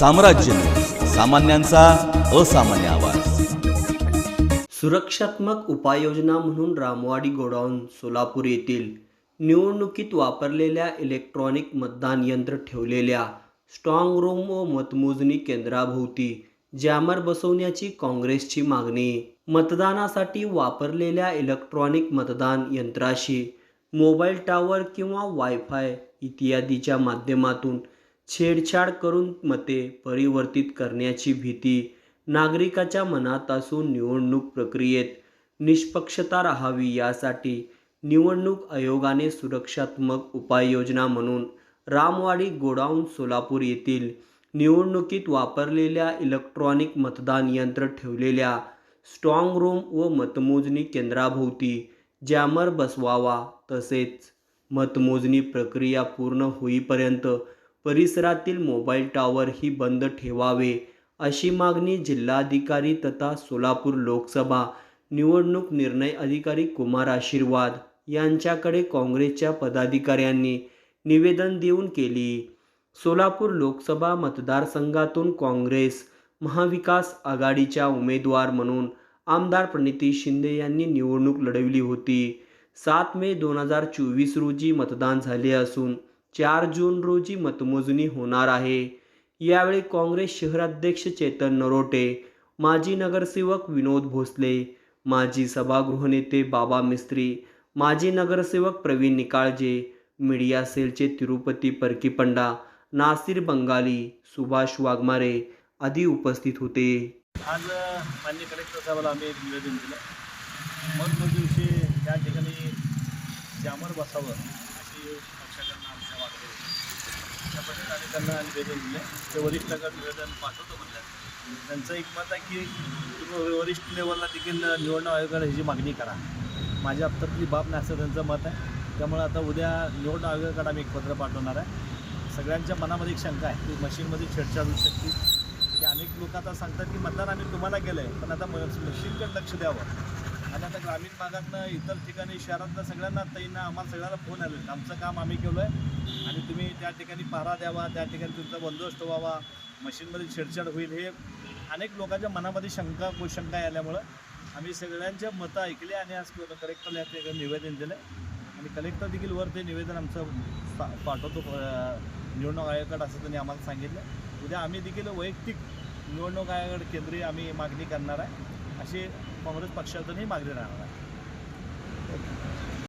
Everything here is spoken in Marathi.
साम्राज्य. सामान्यांचा असामान्य आवाज. सुरक्षात्मक उपाययोजना म्हणून रामवाडी गोडाऊन सोलापूर येथील निवडणुकीत वापरलेल्या इलेक्ट्रॉनिक मतदान यंत्र ठेवलेल्या स्ट्रॉंग रूम व मतमोजणी केंद्राभोवती जॅमर बसवण्याची काँग्रेसची मागणी. मतदानासाठी वापरलेल्या इलेक्ट्रॉनिक मतदान यंत्राशी मोबाईल टावर किंवा वायफाय इत्यादीच्या माध्यमातून छेडछाड करून मते परिवर्तित करण्याची भीती नागरिकाच्या मनात असून निवडणूक प्रक्रियेत निष्पक्षता राहावी यासाठी निवडणूक आयोगाने सुरक्षात्मक उपाययोजना म्हणून रामवाडी गोडाऊन सोलापूर येथील निवडणुकीत वापरलेल्या इलेक्ट्रॉनिक मतदान यंत्र ठेवलेल्या स्ट्रॉंग रूम व मतमोजणी केंद्राभोवती जॅमर बसवावा तसेच मतमोजणी प्रक्रिया पूर्ण होईपर्यंत परिसरातील मोबाईल टॉवरही बंद ठेवावे अशी मागणी जिल्हाधिकारी तथा सोलापूर लोकसभा निवडणूक निर्णय अधिकारी कुमार आशीर्वाद यांच्याकडे काँग्रेसच्या पदाधिकाऱ्यांनी निवेदन देऊन केली. सोलापूर लोकसभा मतदारसंघातून काँग्रेस महाविकास आघाडीच्या उमेदवार म्हणून आमदार प्रणिती शिंदे यांनी निवडणूक लढवली होती. सात मे दोन हजार चोवीस रोजी मतदान झाले असून चार जून रोजी मतमोजणी होणार आहे. यावेळी काँग्रेस शहराध्यक्ष चेतन नरोटे माजी नगरसेवक विनोद भोसले माजी सभागृह नेते बाबा मिस्त्री माजी नगरसेवक प्रवीण निकाळजे मीडिया सेलचे तिरुपती परकीपंडा नासिर बंगाली सुभाष वाघमारे आदी उपस्थित होते. आज मान्य कलेक्टर साहेबाला आम्ही एक निवेदन दिलं. मतमोजणीविषयी त्या ठिकाणी जामर बसावं अशी पक्षाकडनं आमच्या मागणी होती त्या पद्धतीने त्यांना निवेदन दिले ते वरिष्ठांना निवेदन पाठवतो म्हटलं त्यांचं एक मत आहे की तुम्ही वरिष्ठ लेवलला देखील निवडणूक आयोगाला ह्याची मागणी करा माझ्या हप्त्यातली बाब नाही असं त्यांचं मत आहे त्यामुळे आता उद्या निवडणूक आयोगाकडे आम्ही एक पत्र पाठवणार आहे सगळ्यांच्या मनामध्ये एक शंका आहे की मशीनमध्ये छेडछाड होऊ शकते की अनेक लोक आता सांगतात की मतदान आम्ही तुम्हाला केलं आहे पण आता म- मशीनकडे लक्ष द्यावं आणि आता ग्रामीण भागातनं इतर ठिकाणी शहरातनं सगळ्यांना ताईंना आम्हाला सगळ्यांना फोन आले आमचं काम आम्ही केलं आहे आणि तुम्ही त्या ठिकाणी पारा द्यावा त्या ठिकाणी तुमचा बंदोबस्त व्हावा. मशीनमध्ये छेडछाड होईल हे अनेक लोकांच्या मनामध्ये शंका शंका आल्यामुळं आम्ही सगळ्यांच्या मतं ऐकली आणि आज कलेक्टरला या ठिकाणी निवेदन दिलं. आणि कलेक्टर देखील वर ते निवेदन आमचं पाठवतो. निवडणूक आयोगाकडे असं त्यांनी आम्हाला सांगितलं. उद्या आम्ही देखील वैयक्तिक निवडणूक आयोगाकडे केंद्रीय आम्ही मागणी करणार आहे. अशी काँग्रेस पक्षातूनही मागणी राहणार आहे.